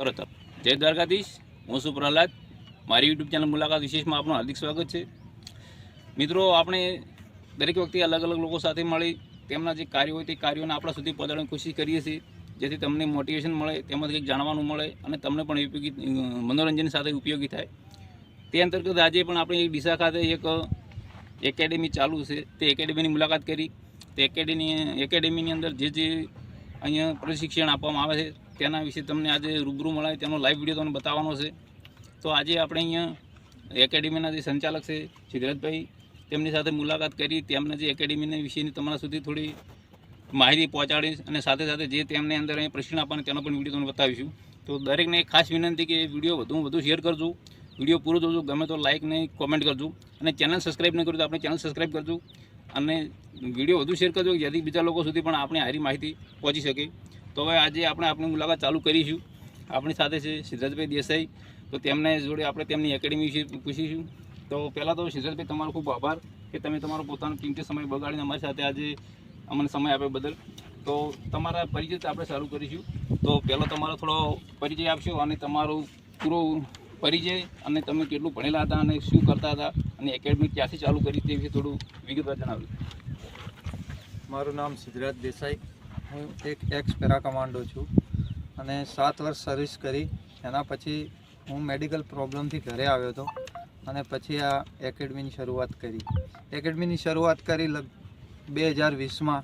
કરો તપ જય દ્વારકાધીશ. હું શું પ્રહલાદ. મારી યુટ્યુબ ચેનલ મુલાકાત વિશેષમાં આપનું હાર્દિક સ્વાગત છે. મિત્રો, આપણે દરેક વખતે અલગ અલગ લોકો સાથે મળી તેમના જે કાર્યો હોય તે કાર્યોને આપણા સુધી પહોંચાડવાની કોશિશ કરીએ છીએ. જેથી તમને મોટિવેશન મળે તેમાંથી કંઈક જાણવાનું મળે અને તમને પણ ઉપયોગી મનોરંજન સાથે ઉપયોગી થાય. તે અંતર્ગત આજે પણ આપણે ડીસા ખાતે એક એકેડેમી ચાલુ છે. તે એકેડેમીની મુલાકાત કરી. તે એકેડેમી એકેડેમીની અંદર જે જે અહીંયા પ્રશિક્ષણ આપવામાં આવે છે તેના વિશે તમને આજે રૂબરૂ મળાય, તેનો લાઈવ વીડિયો તમને બતાવવાનો છે. તો આજે આપણે અહીંયા એકેડેમીના જે સંચાલક છે સિદ્ધરાજભાઈ તેમની સાથે મુલાકાત કરી, તેમના જે એકેડેમીના વિશેની તમારા સુધી થોડી માહિતી પહોંચાડીશ અને સાથે સાથે જે તેમને અંદર અહીંયા પ્રશ્ન આપવાના તેનો પણ વીડિયો તમને બતાવીશું. તો દરેકને એક ખાસ વિનંતી કે વીડિયો વધુમાં વધુ શેર કરજો. વીડિયો પૂરો જોજો, ગમે તો લાઇક નહીં કોમેન્ટ કરજો. અને ચેનલ સબસ્ક્રાઈબ નહીં કરજો તો આપણે ચેનલ સબસ્ક્રાઈબ કરજો. અને વીડિયો વધુ શેર કરજો, જેથી બીજા લોકો સુધી પણ આપણે સારી માહિતી પહોંચી શકે. તો હવે આજે આપણે આપણી મુલાકાત ચાલુ કરીશું. આપણી સાથે છે સિદ્ધાર્થભાઈ દેસાઈ. તો તેમને જોડે આપણે તેમની એકેડમી વિશે પૂછીશું. તો પહેલાં તો સિદ્ધાર્થભાઈ તમારો ખૂબ આભાર કે તમે તમારો પોતાનો કિંમતી સમય બગાડીને અમારી સાથે આજે અમને સમય આપ્યો બદલ. તો તમારા પરિચય આપણે ચાલુ કરીશું. તો પહેલો તમારો થોડો પરિચય આપશો અને તમારો પૂરો પરિચય અને તમે કેટલું ભણેલા હતા અને શું કરતા હતા અને એકેડમી ક્યાંથી ચાલુ કરી તે વિશે થોડું વિગતવાર જણાવ્યું મારું નામ સિદ્ધરાજ દેસાઈ. હું એક એક્સ પેરા કમાન્ડો છું અને સાત વર્ષ સર્વિસ કરી. એના પછી હું મેડિકલ પ્રોબ્લેમથી ઘરે આવ્યો હતો અને પછી આ એકેડમીની શરૂઆત કરી. એકેડમીની શરૂઆત કરી લગ બે હજાર વીસમાં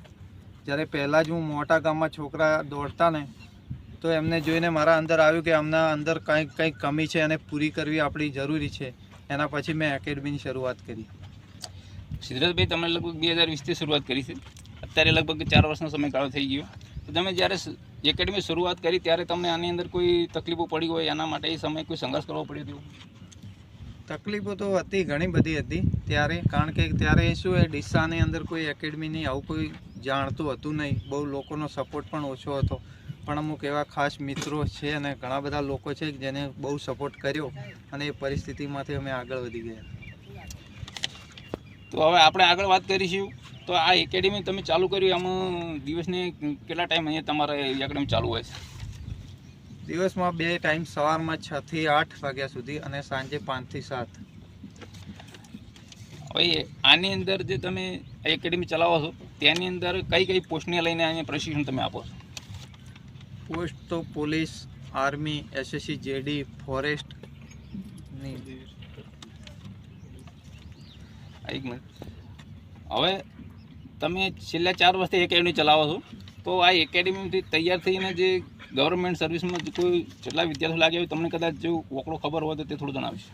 જ્યારે પહેલાં જ હું મોટા ગામમાં છોકરા દોડતા ને, તો એમને જોઈને મારા અંદર આવ્યું કે આમના અંદર કંઈક કંઈક કમી છે અને પૂરી કરવી આપણી જરૂરી છે. એના પછી મેં એકેડમીની શરૂઆત કરી. સિદ્ધરાજભાઈ તમે લગભગ બે હજાર વીસથી શરૂઆત કરી છે? અત્યારે લગભગ ચાર વર્ષનો સમયગાળો થઈ ગયો. તો તમે જ્યારે એકેડમી શરૂઆત કરી ત્યારે તમને આની અંદર કોઈ તકલીફો પડી હોય એના માટે એ સમયે કોઈ સંઘર્ષ કરવો પડ્યો હતો? તકલીફો તો હતી ઘણી બધી હતી. ત્યારે કારણ કે ત્યારે શું એ ડીસાની અંદર કોઈ એકેડમીની આવું કોઈ જાણતું હતું નહીં. બહુ લોકોનો સપોર્ટ પણ ઓછો હતો. પણ અમુક એવા ખાસ મિત્રો છે અને ઘણા બધા લોકો છે જેને બહુ સપોર્ટ કર્યો અને એ પરિસ્થિતિમાંથી અમે આગળ વધી ગયા. તો હવે આપણે આગળ વાત કરીશું. તો આ એકેડેમી તમે ચાલુ કર્યું આમાં દિવસને કેટલા ટાઈમ અહીંયા તમારે એકેડેમી ચાલુ હોય છે? દિવસમાં બે ટાઈમ સવારમાં છ થી આઠ વાગ્યા સુધી અને સાંજે પાંચથી સાત. હવે આની અંદર જે તમે એકેડેમી ચલાવો છો તેની અંદર કઈ કઈ પોસ્ટને લઈને અહીંયા પ્રશિક્ષણ તમે આપો છો? પોસ્ટ તો police army SSC GD forest. એક મિનિટ. હવે તમે છેલ્લા ચાર વર્ષથી એકેડમી ચલાવો છો તો આ એકેડમીથી તૈયાર થઈને જે ગવર્મેન્ટ સર્વિસમાં જે કોઈ જેટલા વિદ્યાર્થીઓ લાગ્યા હોય તમને કદાચ જો વકડો ખબર હોય તો તે થોડું જણાવીશ.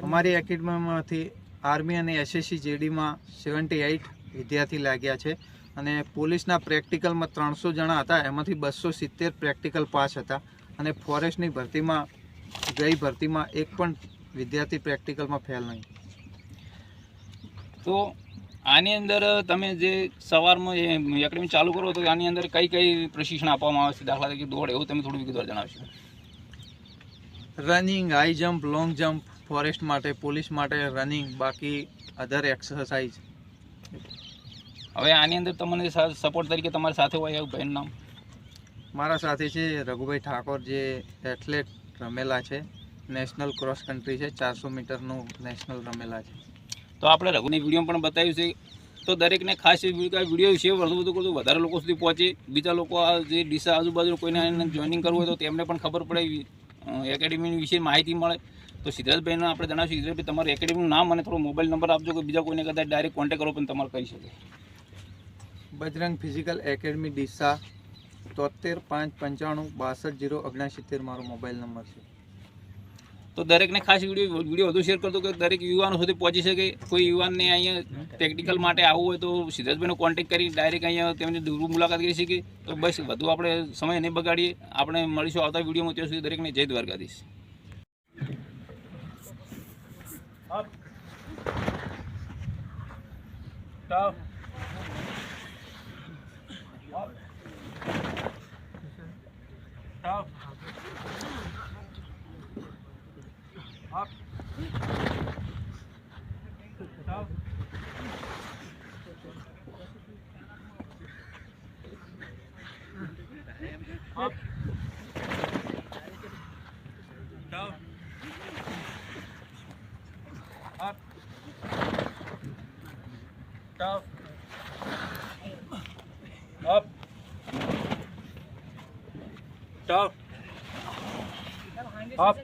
અમારી એકેડમીમાંથી આર્મી અને એસએસસી જેડીમાં સેવન્ટી એઇટ વિદ્યાર્થી લાગ્યા છે અને પોલીસના પ્રેક્ટિકલમાં ત્રણસો જણા હતા એમાંથી બસો સિત્તેર પ્રેક્ટિકલ પાસ હતા અને ફોરેસ્ટની ભરતીમાં ગઈ ભરતીમાં એક પણ વિદ્યાર્થી પ્રેક્ટિકલમાં ફેલ નહીં. તો આની અંદર તમે જે સવારમાં એકેડમી ચાલુ કરો તો આની અંદર કઈ કઈ પ્રશિક્ષણ આપવામાં આવે છે? દાખલા તરીકે દોડ એવું તમે થોડું વિગતવાર જણાવશો. Running high jump long jump forest માટે પોલીસ માટે રનિંગ બાકી અધર એક્સરસાઇઝ હવે આની અંદર તમને સપોર્ટ તરીકે તમારી સાથે હોય એવું ભાઈનું નામ? મારા સાથે છે રઘુભાઈ ઠાકોર જે એથ્લેટ રમેલા છે. નેશનલ ક્રોસ કન્ટ્રી છે ચારસો મીટરનું નેશનલ રમેલા છે. તો આપણે રઘુની વીડિયો પણ બતાવ્યું છે. તો દરેકને ખાસ વીડિયો વિશે વધુ વધુ કરતું વધારે લોકો સુધી પહોંચે. બીજા લોકો આ જે ડીસા આજુબાજુ કોઈને જોઈનિંગ કરવું હોય તો તેમને પણ ખબર પડે. એકેડેમી વિશે માહિતી મળે. તો સિદ્ધાર્થભાઈને આપણે જણાવીશું. સિદ્ધાર્થભાઈ તમારું એકેડેમીનું નામ અને થોડો મોબાઈલ નંબર આપજો કે બીજા કોઈને કદાચ ડાયરેક્ટ કોન્ટેક્ટ કરો પણ તમારે કહી શકે. બજરંગ ફિઝિકલ એકેડમી ડીસા, તોતેર, પાંચ, પંચાણું, બાસઠ, જીરો, ઓગણસિત્તેર મારો મોબાઈલ નંબર છે. તો દરેકને ખાસ વીડિયો વીડિયો વધુ શેર કરતો કે દરેક યુવાનો સુધી પહોંચી શકે કોઈ યુવાનને અહીંયા ટેકનિકલ માટે આવવું હોય તો સિદ્ધરાજભાઈનો કોન્ટેક્ટ કરી ડાયરેક્ટ અહીંયા તેમની દૂર મુલાકાત કરી શકીએ તો બસ વધુ આપણે સમય નહીં બગાડીએ આપણે મળીશું આવતા વિડીયોમાં ત્યાં સુધી દરેકને જય દ્વારકાધીશ Go. Up. Up. आप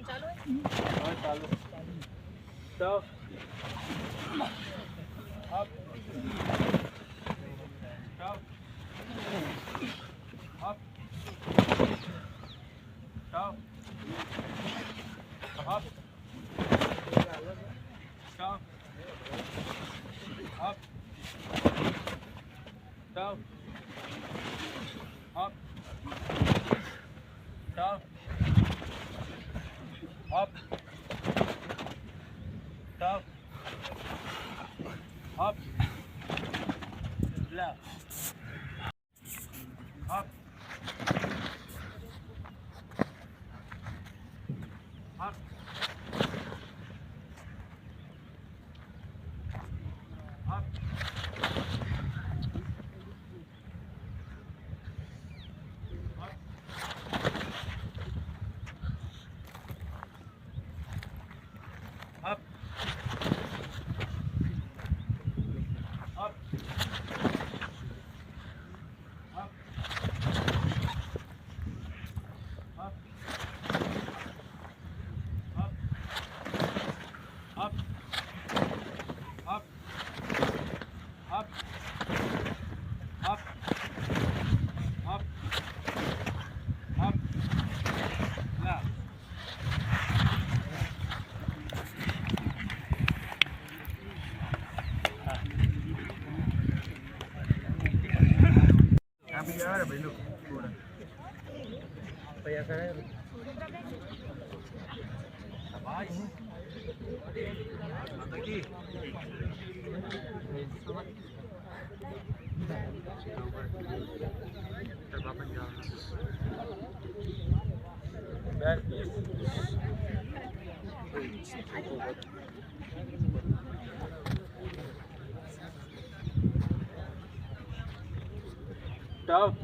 down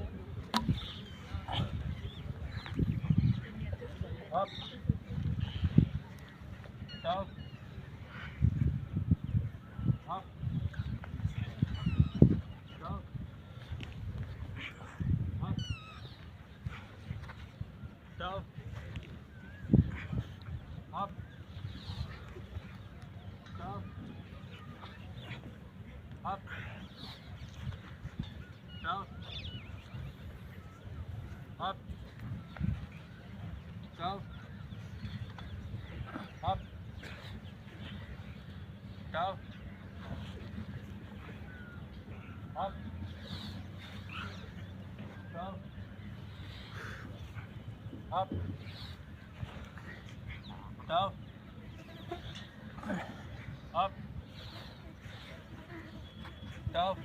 up down up down up down up down up down up down up down up down up. Down up. Down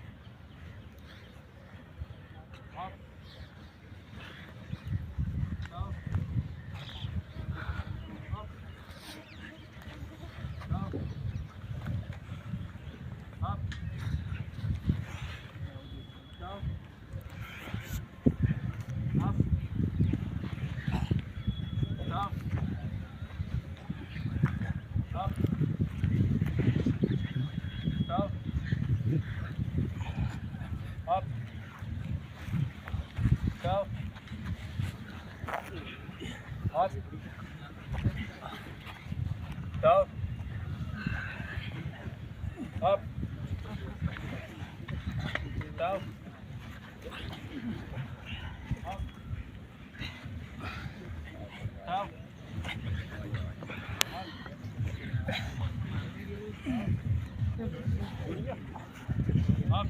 Abi.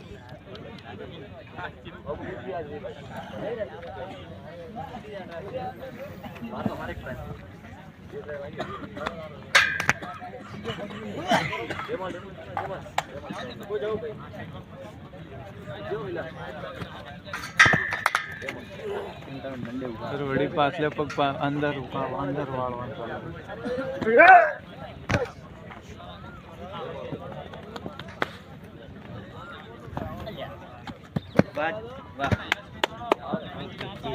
વળી પાછલે પગ અંદર ઉકા- અંદર વાળવાનું. સાહેબ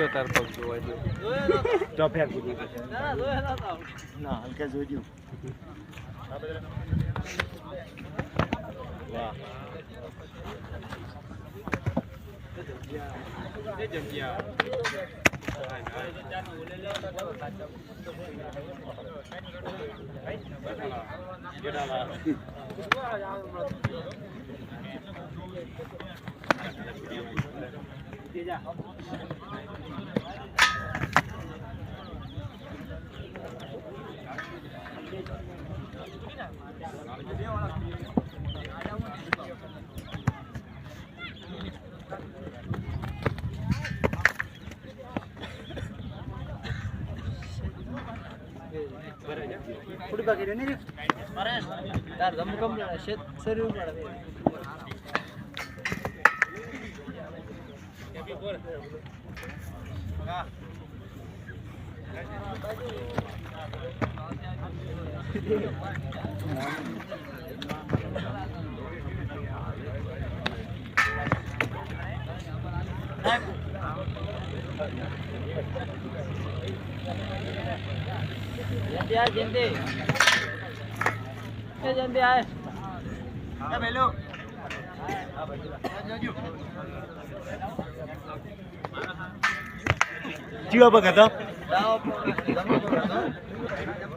ઊંચો તાર પગ જોવાય છે. તો ફેર કૂદી ના હલકા જોજો વાહ. ಹುಡುಗ ನೀರಿ ಮರೇಶ್ ಯಾರು ಗಮ್ ಗಮ್ ಶೇತ್ ಸರಿ ಮಾಡಬೇಕು જયંતિ જયંતિ આવે પેલું જીવા પગ હતો?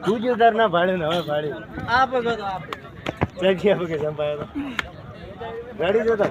તું જ ઉધાર ના ભાડે ને હવે ભાડે. આ પગ હતો આ પગ. સંભાળ્યો હતો ગાડી જોતા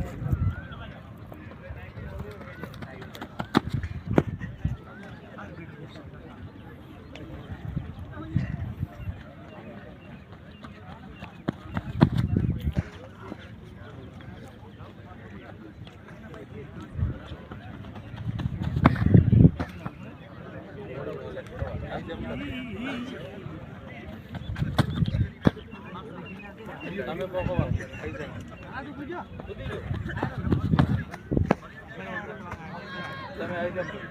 તમે પોકો આઈ જાય તમે આઈ જાઓ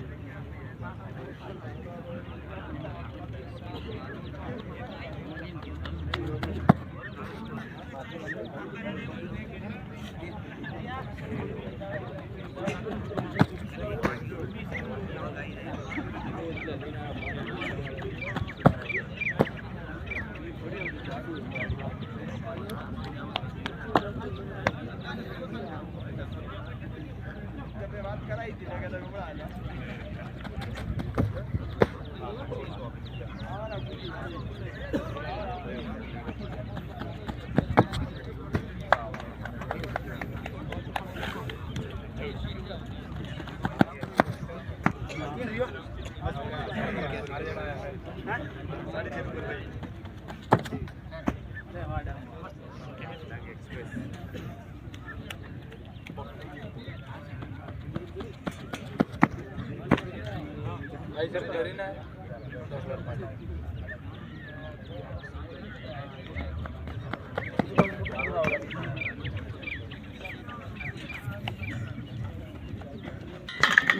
아, 나 고기 많이 먹었네.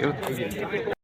ગયું